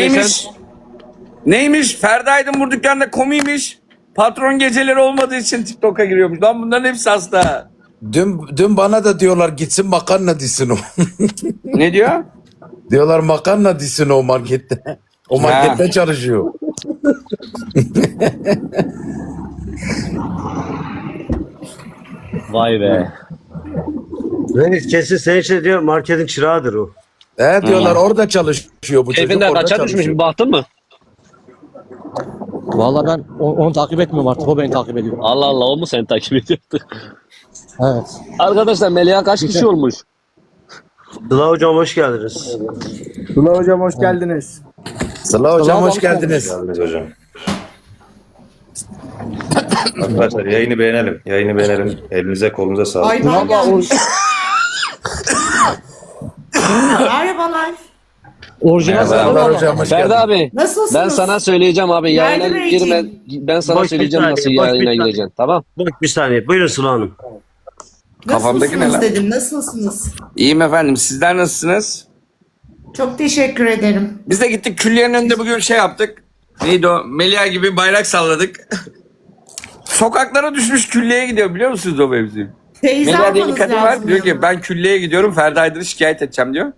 Neymiş? Neymiş? Ferdi Aydın bu dükkanda komiymiş. Patron geceleri olmadığı için TikTok'a giriyormuş. Lan bunların hepsi hasta. Dün, dün bana da diyorlar gitsin makarna disin o. Ne diyor? diyorlar makarna disin o markette. O markette çalışıyor. Vay be. Reis kesin senin için diyor marketin çırağıdır o. He diyorlar orada çalışıyor bu çocuk Keyfinden orada kaça düşmüş çalışıyor. bir baktın mı? Vallahi ben onu, onu takip etmiyorum artık. O beni takip ediyor. Allah Allah o mu seni takip ediyordu? Evet. Arkadaşlar Melia kaç kişi olmuş? Sıla hocam hoş geldiniz. Tula hocam hoş geldiniz. Sıla hocam hoş hoş geldiniz. geldiniz hocam. Arkadaşlar yayını beğenelim. Yayını beğenelim. Elinize kolunuza sağlık. Valla Aydan gelmiş. Orijinal Merhaba. ama. hocam hoş Ferdi abi Nasılsınız? ben sana söyleyeceğim abi yayına Yardım edeceğim. girme. Ben sana Boş bir söyleyeceğim saniye, nasıl boş bir yayına saniye. gireceksin tamam? Boş bir saniye. Buyurun Sıla Hanım. Kafamdaki ne Nasılsınız lan? dedim. Nasılsınız? İyiyim efendim. Sizler nasılsınız? Çok teşekkür ederim. Biz de gittik külliyenin önünde bugün şey yaptık. Neydi o? Melia gibi bayrak salladık. Sokaklara düşmüş külliyeye gidiyor biliyor musunuz o mevzuyu? Teyze Melia diye bir almanız kadın lazım. var. Diyor ki yanına. ben külliyeye gidiyorum Ferdi Aydın'ı şikayet edeceğim diyor.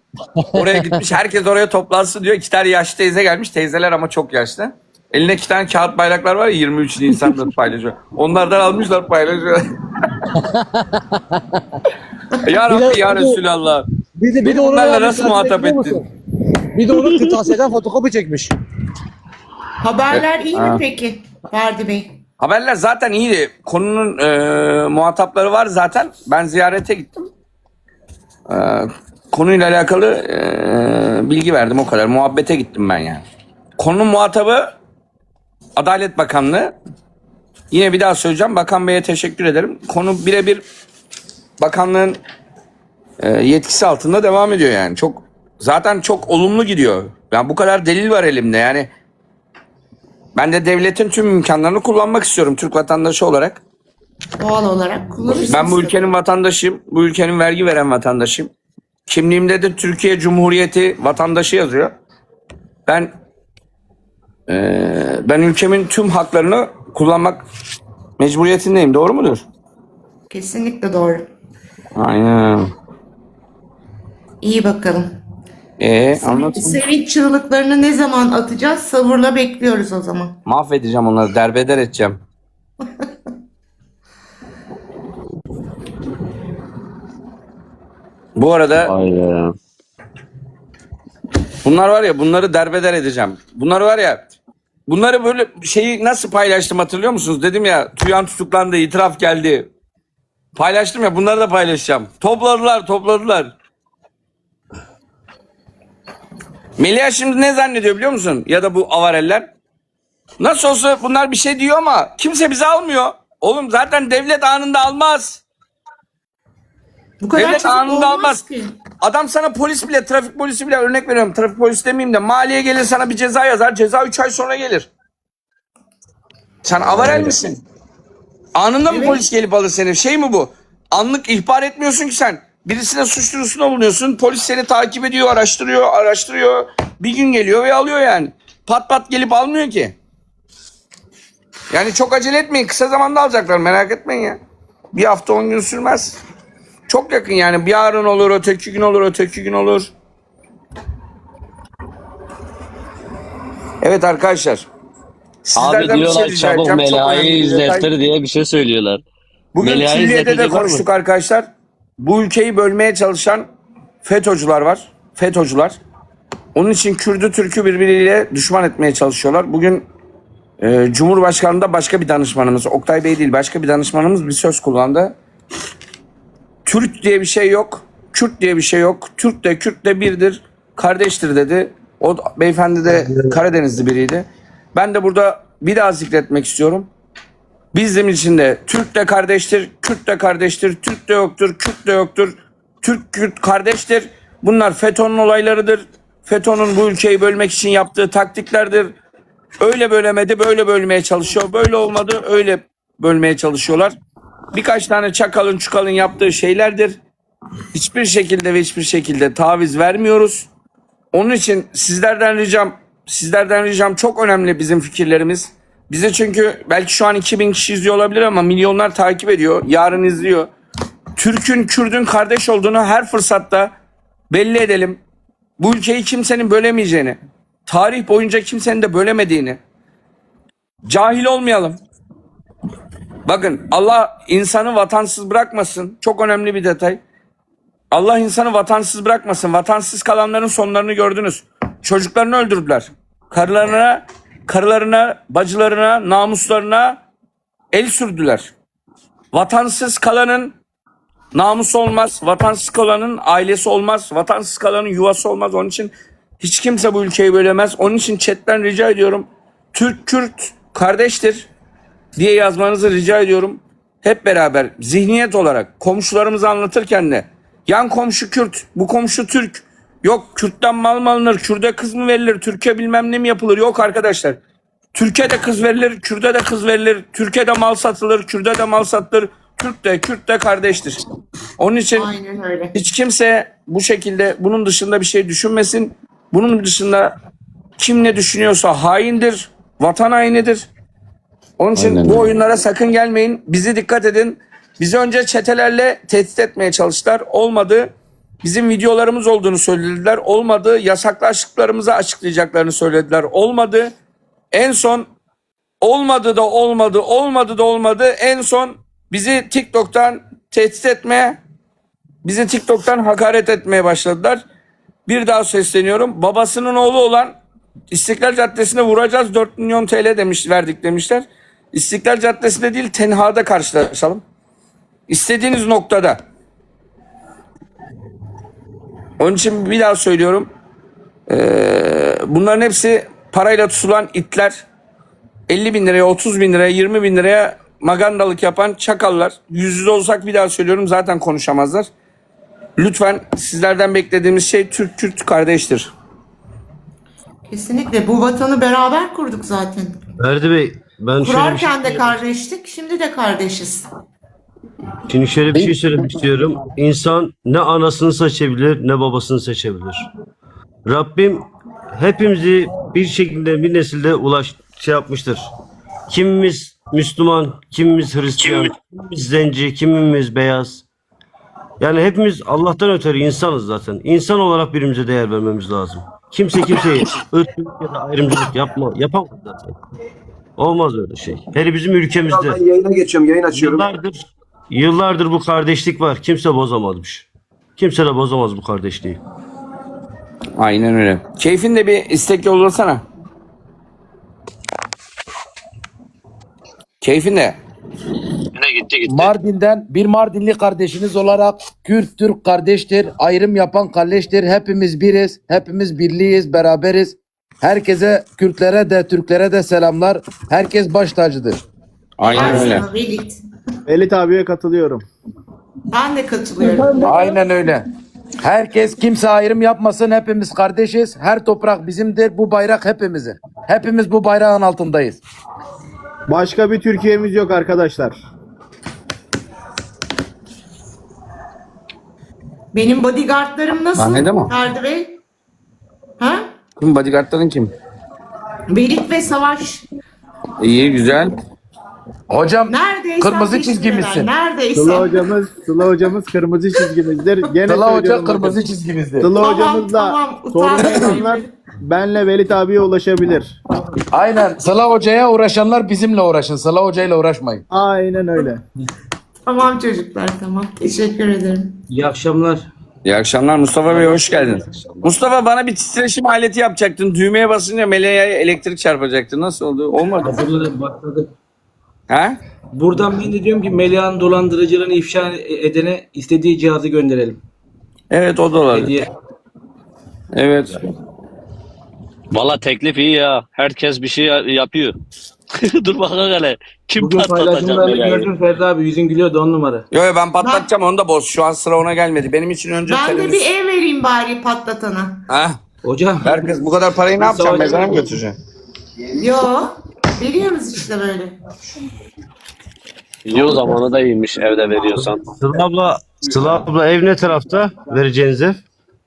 Oraya gitmiş. Herkes oraya toplansın diyor. İki tane yaşlı teyze gelmiş. Teyzeler ama çok yaşlı. Eline iki tane kağıt bayraklar var ya 23 Nisan'da paylaşıyor. Onlardan almışlar paylaşıyor. ya Bir de- Rabbi ya bir de- Resulallah. Bir de, bir Beni de onu bunlarla yani nasıl muhatap ettin? musun? Bir de onu kırtasiyeden fotokopi çekmiş. Haberler iyi mi peki? Ferdi Bey. Haberler zaten iyiydi. Konunun e, muhatapları var zaten. Ben ziyarete gittim. E, konuyla alakalı e, bilgi verdim o kadar. Muhabbete gittim ben yani. Konunun muhatabı Adalet Bakanlığı. Yine bir daha söyleyeceğim. Bakan Bey'e teşekkür ederim. Konu birebir bakanlığın e, yetkisi altında devam ediyor yani. Çok zaten çok olumlu gidiyor. Yani bu kadar delil var elimde yani. Ben de devletin tüm imkanlarını kullanmak istiyorum Türk vatandaşı olarak. Doğal olarak kullanırsınız. Ben bu ülkenin vatandaşıyım. Bu ülkenin vergi veren vatandaşıyım. Kimliğimde de Türkiye Cumhuriyeti vatandaşı yazıyor. Ben eee, ben ülkemin tüm haklarını kullanmak mecburiyetindeyim. Doğru mudur? Kesinlikle doğru. Aynen. İyi bakalım. Ee, anlatın. Sevinç çığlıklarını ne zaman atacağız? Sabırla bekliyoruz o zaman. Mahvedeceğim onları. Derbeder edeceğim. Bu arada. Bunlar var ya bunları derbeder edeceğim. Bunlar var ya bunları böyle şeyi nasıl paylaştım hatırlıyor musunuz? Dedim ya Tuyan tutuklandı itiraf geldi. Paylaştım ya bunları da paylaşacağım. Topladılar topladılar. Melia şimdi ne zannediyor biliyor musun? Ya da bu avareller. Nasıl olsa bunlar bir şey diyor ama kimse bizi almıyor. Oğlum zaten devlet anında almaz. Bu kadar Devlet anında olmaz almaz. ki. Adam sana polis bile, trafik polisi bile örnek veriyorum. Trafik polisi demeyeyim de maliye gelir sana bir ceza yazar. Ceza 3 ay sonra gelir. Sen avarel misin? Anında mı Evet. polis gelip alır seni? Şey mi bu? Anlık ihbar etmiyorsun ki sen. Birisine suç duyurusunda bulunuyorsun. Polis seni takip ediyor, araştırıyor, araştırıyor. Bir gün geliyor ve alıyor yani. Pat pat gelip almıyor ki. Yani çok acele etmeyin. Kısa zamanda alacaklar merak etmeyin ya. Bir hafta on gün sürmez. Çok yakın yani. Bir yarın olur, öteki gün olur, öteki gün olur. Evet arkadaşlar. Abi sizlerden bir şey diyorlar rica çabuk edeceğim. Çok Melia'yı önemli bir detay. izlettir diye bir şey söylüyorlar. Bugün Külliye'de de izletecek var mı? konuştuk arkadaşlar. Bu ülkeyi bölmeye çalışan FETÖ'cüler var. FETÖ'cüler. Onun için Kürdü Türk'ü birbiriyle düşman etmeye çalışıyorlar. Bugün e, Cumhurbaşkanı'nda başka bir danışmanımız, Oktay Bey değil başka bir danışmanımız bir söz kullandı. Türk diye bir şey yok. Kürt diye bir şey yok. Türk de Kürt de birdir. Kardeştir dedi. O beyefendi de Karadenizli biriydi. Ben de burada bir daha zikretmek istiyorum. Bizim için de Türk de kardeştir, Kürt de kardeştir, Türk de yoktur, Kürt de yoktur. Türk Kürt kardeştir. Bunlar FETÖ'nün olaylarıdır. FETÖ'nün bu ülkeyi bölmek için yaptığı taktiklerdir. Öyle bölemedi, böyle bölmeye çalışıyor. Böyle olmadı, öyle bölmeye çalışıyorlar. Birkaç tane çakalın çukalın yaptığı şeylerdir. Hiçbir şekilde ve hiçbir şekilde taviz vermiyoruz. Onun için sizlerden ricam Sizlerden ricam çok önemli bizim fikirlerimiz. Bizi çünkü belki şu an 2000 kişi izliyor olabilir ama milyonlar takip ediyor. Yarın izliyor. Türk'ün, Kürd'ün kardeş olduğunu her fırsatta belli edelim. Bu ülkeyi kimsenin bölemeyeceğini, tarih boyunca kimsenin de bölemediğini, cahil olmayalım. Bakın Allah insanı vatansız bırakmasın. Çok önemli bir detay. Allah insanı vatansız bırakmasın. Vatansız kalanların sonlarını gördünüz. Çocuklarını öldürdüler. Karılarına, karılarına, bacılarına, namuslarına el sürdüler. Vatansız kalanın namusu olmaz. Vatansız kalanın ailesi olmaz. Vatansız kalanın yuvası olmaz. Onun için hiç kimse bu ülkeyi bölemez. Onun için chatten rica ediyorum. Türk, Kürt kardeştir diye yazmanızı rica ediyorum. Hep beraber zihniyet olarak komşularımızı anlatırken de yan komşu Kürt, bu komşu Türk. Yok Kürt'ten mal mı alınır, Kürt'e kız mı verilir, Türkiye bilmem ne mi yapılır? Yok arkadaşlar. Türkiye'de kız verilir, Kürt'e de kız verilir. Türkiye'de mal satılır, Kürt'e de mal satılır. Türk de Kürt de kardeştir. Onun için Aynen öyle. hiç kimse bu şekilde bunun dışında bir şey düşünmesin. Bunun dışında kim ne düşünüyorsa haindir, vatan hainidir. Onun için bu oyunlara sakın gelmeyin. Bizi dikkat edin. Bizi önce çetelerle tehdit etmeye çalıştılar. Olmadı. Bizim videolarımız olduğunu söylediler. Olmadı. Yasaklaştıklarımızı açıklayacaklarını söylediler. Olmadı. En son olmadı da olmadı, olmadı da olmadı. En son bizi TikTok'tan tehdit etmeye, bizi TikTok'tan hakaret etmeye başladılar. Bir daha sesleniyorum. Babasının oğlu olan İstiklal Caddesi'ne vuracağız 4 milyon TL demiş verdik demişler. İstiklal Caddesi'nde değil tenhada karşılaşalım. İstediğiniz noktada. Onun için bir daha söylüyorum. Ee, bunların hepsi parayla tutulan itler. 50 bin liraya, 30 bin liraya, 20 bin liraya magandalık yapan çakallar. Yüz yüze olsak bir daha söylüyorum zaten konuşamazlar. Lütfen sizlerden beklediğimiz şey Türk-Kürt kardeştir. Kesinlikle. Bu vatanı beraber kurduk zaten. Ferdi Bey ben şöyle bir şey, Kurarken de kardeştik, şimdi de kardeşiz. Şimdi şöyle bir şey söylemek istiyorum. İnsan ne anasını seçebilir ne babasını seçebilir. Rabbim hepimizi bir şekilde bir nesilde ulaş şey yapmıştır. Kimimiz Müslüman, kimimiz Hristiyan, kimimiz zenci, kimimiz beyaz. Yani hepimiz Allah'tan ötürü insanız zaten. İnsan olarak birbirimize değer vermemiz lazım. Kimse kimseye ırkçılık ya da ayrımcılık yapma, yapamaz zaten. Olmaz öyle şey. Hele bizim ülkemizde. Ben yayına geçiyorum, yayın açıyorum. Yıllardır, yıllardır bu kardeşlik var. Kimse bozamazmış. Kimse de bozamaz bu kardeşliği. Aynen öyle. Keyfin de bir istek yollasana. Keyfin de. Mardin'den bir Mardinli kardeşiniz olarak Kürt Türk kardeştir. Ayrım yapan kardeştir. Hepimiz biriz. Hepimiz birliyiz, beraberiz. Herkese Kürtlere de Türklere de selamlar. Herkes baş tacıdır. Aynen öyle. Elit abiye katılıyorum. Ben de katılıyorum. Aynen öyle. Herkes kimse ayrım yapmasın. Hepimiz kardeşiz. Her toprak bizimdir. Bu bayrak hepimizin. Hepimiz bu bayrağın altındayız. Başka bir Türkiye'miz yok arkadaşlar. Benim bodyguardlarım nasıl? Sahnede mi? Ferdi Bey? Ha? Kim bodyguardların kim? Velit ve Savaş. İyi güzel. Hocam Neredeyse kırmızı çizgimizsin. Neredeyse. Sıla hocamız, Sıla hocamız kırmızı çizgimizdir. Gene Sıla Hoca söylüyorum kırmızı bakın. çizgimizdir. Sıla Tamam, hocamızla tamam, sorun utanmayın. benle Velit abiye ulaşabilir. Aynen. Sıla Hoca'ya uğraşanlar bizimle uğraşın. Sıla Hoca'yla uğraşmayın. Aynen öyle. Tamam çocuklar tamam. Teşekkür ederim. İyi akşamlar. İyi akşamlar Mustafa Bey hoş geldin. Mustafa bana bir titreşim aleti yapacaktın. Düğmeye basınca meleğe elektrik çarpacaktı. Nasıl oldu? Olmadı. Burada başladık. Ha? Buradan ben de diyorum ki Melia'nın dolandırıcılığını ifşa edene istediği cihazı gönderelim. Evet o da olabilir. Hediye. Evet. Valla teklif iyi ya. Herkes bir şey ya- yapıyor. Dur bakalım hele. Kim Bugün patlatacak paylaşımlarda Melia'yı? gördüm Ferdi abi yüzün gülüyordu on numara. Yo yo ben patlatacağım onu da boz. Şu an sıra ona gelmedi. Benim için önce Ben de bir ev vereyim bari patlatana. Ha? Hocam Herkes bu kadar parayı ne yapacağım? Savaş- Mezara mı götüreceksin? Yo. Veriyoruz işte böyle. İyi o zamanı da iyiymiş evde veriyorsan. Sıla abla, Sıla abla ev ne tarafta? Vereceğiniz ev.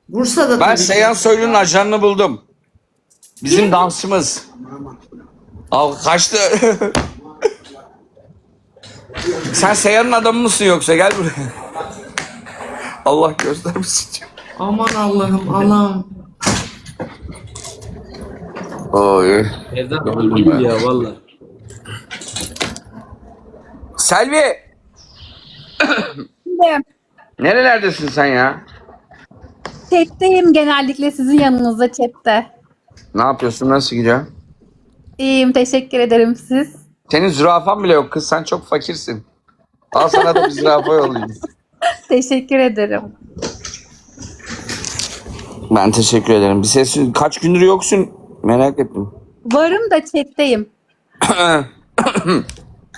Bursa'da Ben tabii. Seyhan Soylu'nun ajanını buldum. Bizim dansçımız. Al kaçtı. Sen Seyhan'ın adamı mısın yoksa gel buraya. Allah göstermesin. Aman Allah'ım Allah'ım. Oy. Erdem öldüm ya valla. Selvi nerelerdesin sen ya? Chat'teyim genellikle sizin yanınızda chatte. Ne yapıyorsun nasıl gidiyor? İyiyim teşekkür ederim siz. Senin zürafan bile yok kız sen çok fakirsin. Al sana da bir zürafa yollayayım. Teşekkür ederim. Ben teşekkür ederim. Bir ses kaç gündür yoksun merak ettim. Varım da chat'teyim.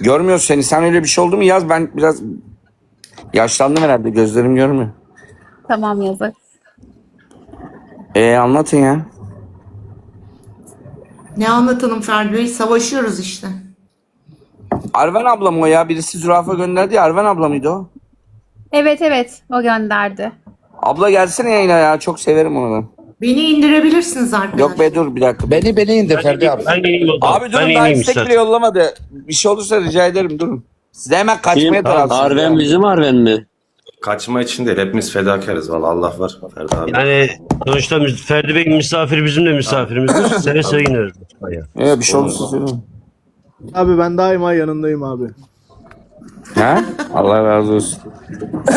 Görmüyor seni. Sen öyle bir şey oldu mu yaz ben biraz yaşlandım herhalde gözlerim görmüyor. Tamam yazar. Ee anlatın ya. Ne anlatalım Ferdi Bey? Savaşıyoruz işte. Arven abla mı o ya? Birisi zürafa gönderdi ya. Arven abla mıydı o? Evet evet o gönderdi. Abla gelsene yayına ya. Çok severim onu ben. Beni indirebilirsiniz arkadaşlar. Yok be dur bir dakika. Beni beni indir Ferdi abi. Ben. Abi ben durun daha ineyim istek bile yollamadı. Bir şey olursa rica ederim durun. Size hemen kaçmaya Kim? tarafsınız. Arven ya. bizim Arven mi? Kaçma için değil. Hepimiz fedakarız. Valla Allah var. Ferdi abi. Yani sonuçta Ferdi Bey misafir bizim de misafirimizdir. Seve seve ineriz. Ee, bir şey olursa söyleyin. Abi ben daima yanındayım abi. Ha? Allah razı olsun.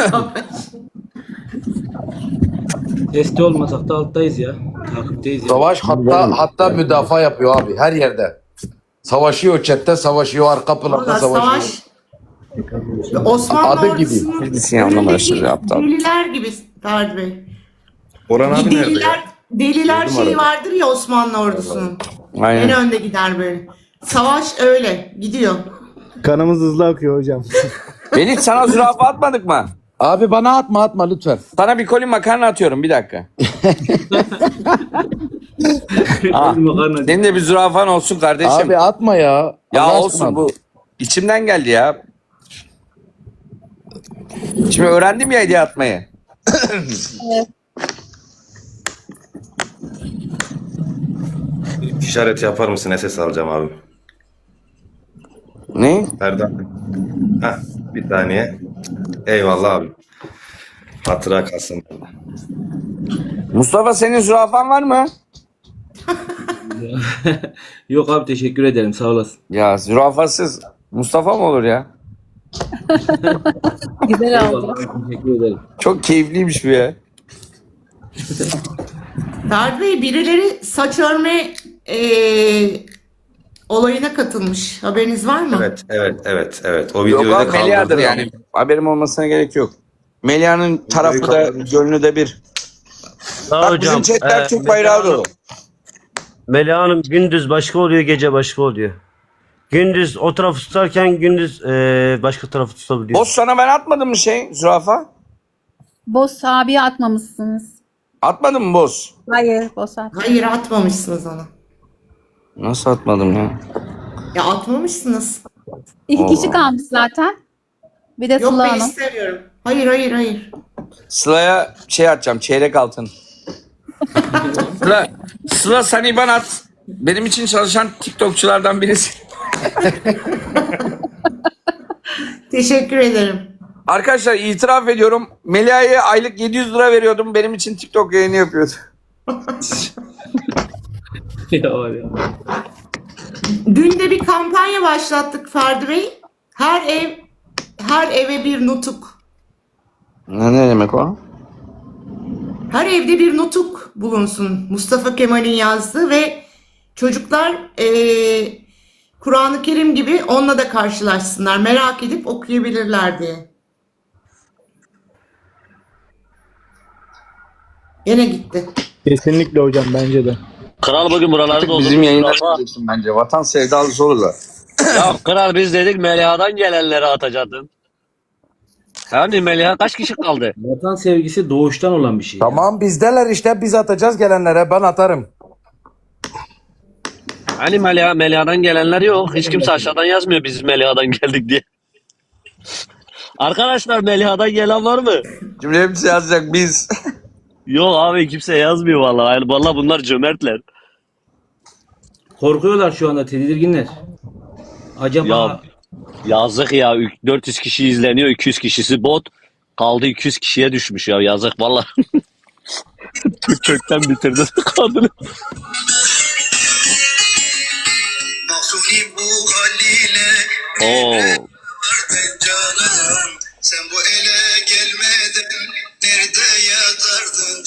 Testi olmasak da alttayız ya. Takipteyiz ya. Savaş hatta hatta müdafaa yapıyor abi her yerde. Savaşıyor chatte savaşıyor arka planda Valla savaşıyor. savaş Osmanlı Adı gibi. ordusunun Bilgisi yanlama başladı aptal. Deliler gibi Ferdi Bey. Orhan abi nerede deliler, ya? deliler Gördüm şeyi arada. vardır ya Osmanlı ordusunun. En Aynen. önde gider böyle. Savaş öyle gidiyor. Kanımız hızlı akıyor hocam. Belit sana zürafa atmadık mı? Abi bana atma atma lütfen. Sana bir koli makarna atıyorum bir dakika. Aa, Makarna. senin de bir zürafan olsun kardeşim. Abi atma ya. ya Allah olsun aşkına. bu. içimden geldi ya. Şimdi öğrendim ya hediye atmayı. İşaret yapar mısın? SS alacağım abi. Ne? Abi. Heh, bir saniye. Eyvallah abi. Hatıra kalsın. Mustafa senin zürafan var mı? Yok abi teşekkür ederim sağ olasın. Ya zürafasız Mustafa mı olur ya? Güzel oldu. Eyvallah, teşekkür ederim. Çok keyifliymiş bu ya. Ferdi Bey birileri saç örme eee, olayına katılmış. Haberiniz var mı? Evet, evet, evet, evet. O Yok videoyu da abi Melia'dır yani. Haberim olmasına gerek yok. Melia'nın tarafı da gönlü de bir. Sağ Bak bizim chatler e, Türk bayrağı dolu. Melih Hanım gündüz başka oluyor, gece başka oluyor. Gündüz o tarafı tutarken gündüz e, başka tarafı tutabiliyor. Boz sana ben atmadım mı şey zürafa? Boss abiye atmamışsınız. Atmadın mı boz? Hayır boss at. Hayır atmamışsınız onu. Nasıl atmadım ya? Ya atmamışsınız. İki kişi kalmış zaten. Bir de Yok Sıla ben Hanım. istemiyorum. Hayır hayır hayır. Sıla'ya şey atacağım çeyrek altın. Sıla, Sıla sen IBAN at. Benim için çalışan TikTokçulardan birisi. Teşekkür ederim. Arkadaşlar itiraf ediyorum. Melia'ya aylık 700 lira veriyordum. Benim için TikTok yayını yapıyordu. ya var ya. Dün de bir kampanya başlattık Ferdi Bey. Her ev her eve bir nutuk. Ne, ne demek o? Her evde bir nutuk bulunsun. Mustafa Kemal'in yazdığı ve çocuklar eee, Kur'an-ı Kerim gibi onunla da karşılaşsınlar. Merak edip okuyabilirler diye. Yine gitti. Kesinlikle hocam bence de. Kral bugün buraları doldurmuş. Bizim yayınlar Mustafa. bence. Vatan sevdalısı olurlar. Ya kral biz dedik Meliha'dan gelenleri atacaktın. Yani Meliha kaç kişi kaldı? Vatan sevgisi doğuştan olan bir şey. Tamam bizdeler işte biz atacağız gelenlere ben atarım. Hani Meliha, Meliha'dan gelenler yok. Hiç kimse aşağıdan yazmıyor biz Meliha'dan geldik diye. Arkadaşlar Meliha'dan gelen var mı? Hepsi yazacak biz. Yok abi kimse yazmıyor vallahi. Yani vallahi bunlar cömertler. Korkuyorlar şu anda tedirginler. Acaba Ya yazık ya 400 kişi izleniyor 200 kişisi bot. Kaldı 200 kişiye düşmüş ya yazık valla. Kökten bitirdi kadını. Mahsuni bu haliyle Oo. Sen bu ele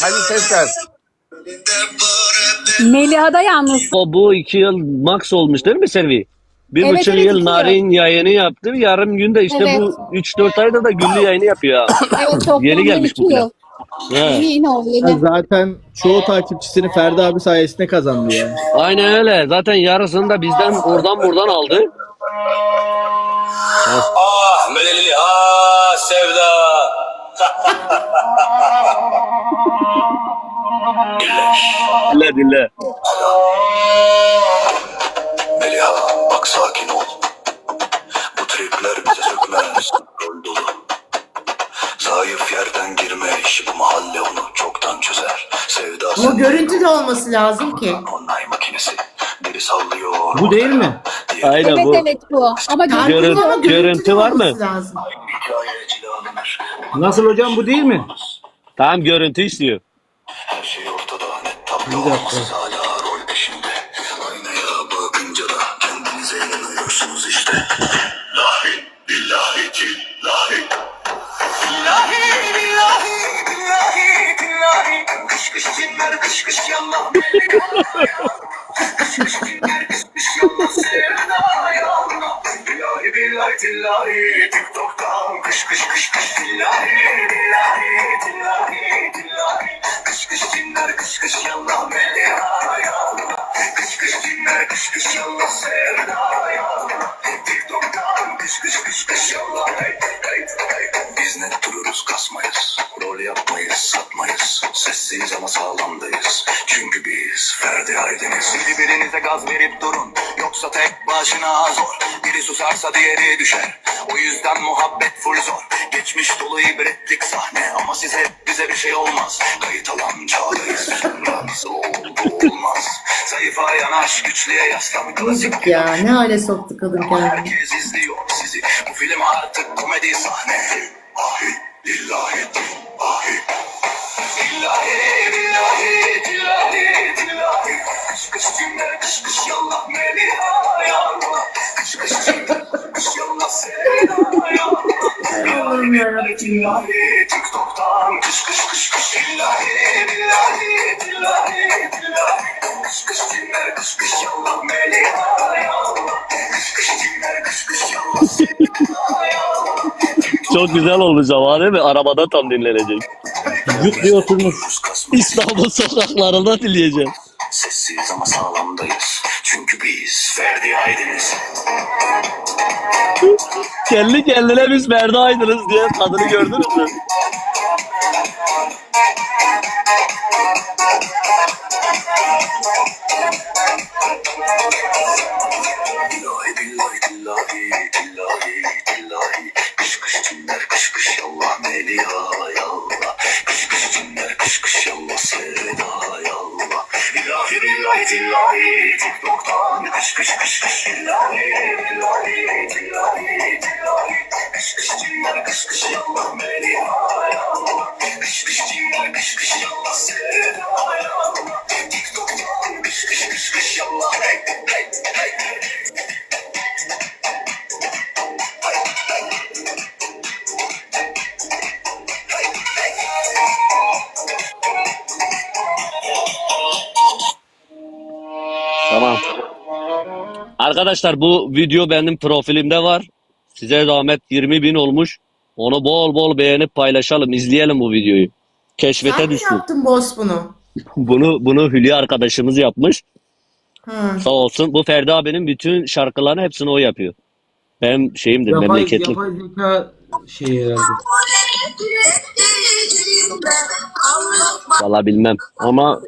Hadi ses ver. Meliha'da yalnız. O bu iki yıl max olmuş değil mi Servi? Bir Evet, buçuk evet, yıl Narin yayını yaptı. Yarım günde işte Evet. bu 3-4 ayda da günlü yayını yapıyor. ha. Evet Yeni gelmiş bu plan. He. Yeni yeni oldu yeni. Zaten çoğu takipçisini Ferdi abi sayesinde kazandı yani. Aynen öyle. Zaten yarısını da bizden oradan buradan aldı. Ah meleli ah sevda Dinle dinle. Meliha bak sakin ol Bu tripler bize sökmez Rol dolu Zayıf yerden girme işi bu mahalle onu çoktan çözer Sevdası Ama görüntü de olması lazım ki. Onay makinesi Biri sallıyor bu değil mi? Aynen Evet bu. evet bu. Ama görüntü görüntü var mı? lazım. Nasıl hocam bu değil mi? Tamam görüntü istiyor. Her şey ortada net Bir tablo dakika. Siz hala rol peşinde. Aynaya bakınca da kendinize inanıyorsunuz işte. Lahi billahi tillahi Billahi billahi billahi billahi. Kış kış cinler kış kış yallah Kış kış cinler kış kış sevda. yallah Billahi billahi TikTok'tan kış kış kış kış Billahi billahi tillahi tillahi Kış kış cinler kış kış yallah Meliha yallah Kış kış cinler kış kış yallah sevda yallah TikTok'tan kış kış kış kış. Yallah hey, hey, hey. Biz net dururuz kasmayız. Rol yapmayız satmayız. Sessiz ama sağlamdayız. Çünkü biz Ferdi Aydeniz Birbirinize gaz verip durun. Yoksa tek başına zor. Biri susarsa diğeri düşer. O yüzden muhabbet full zor Geçmiş dolu ibretlik sahne Ama size bize bir şey olmaz Kayıt alan çağdayız Nasıl oldu olmaz Zayıfa yanaş güçlüye yaslan Klasik ya ne hale soktu kadın kendini. Herkes izliyor sizi. Bu film artık komedi sahne. Ahi, lillahi, ahi. Lillahi, lillahi, lillahi, lillahi. Kış kış cimler, kış kış yallah meliha yallah. Kış kış kış kış yallah sevda yallah. Kış kış kış kış. Yallah meliha yallah. Kış kış yallah. Çok güzel olmuş ama değil mi? Arabada tam dinlenecek. Cuk diye oturmuş. İstanbul sokaklarında dinleyeceğim. Sessiz ama sağlamdayız. Çünkü biz Ferdi Aydınız. Kendi kendine biz Ferdi Aydınız diye kadını gördünüz mü? Arkadaşlar bu video benim profilimde var. Size zahmet 20 bin olmuş. Onu bol bol beğenip paylaşalım. izleyelim bu videoyu. Sen Keşfete mi düştü. yaptın boss bunu? Bunu bunu Hülya arkadaşımız yapmış. Ha. Sağ olsun. Bu Ferdi abinin bütün şarkılarını hepsini o yapıyor. Benim şeyimdir, Yapay, memleketlik. yapay zeka şey herhalde. Valla bilmem. Ama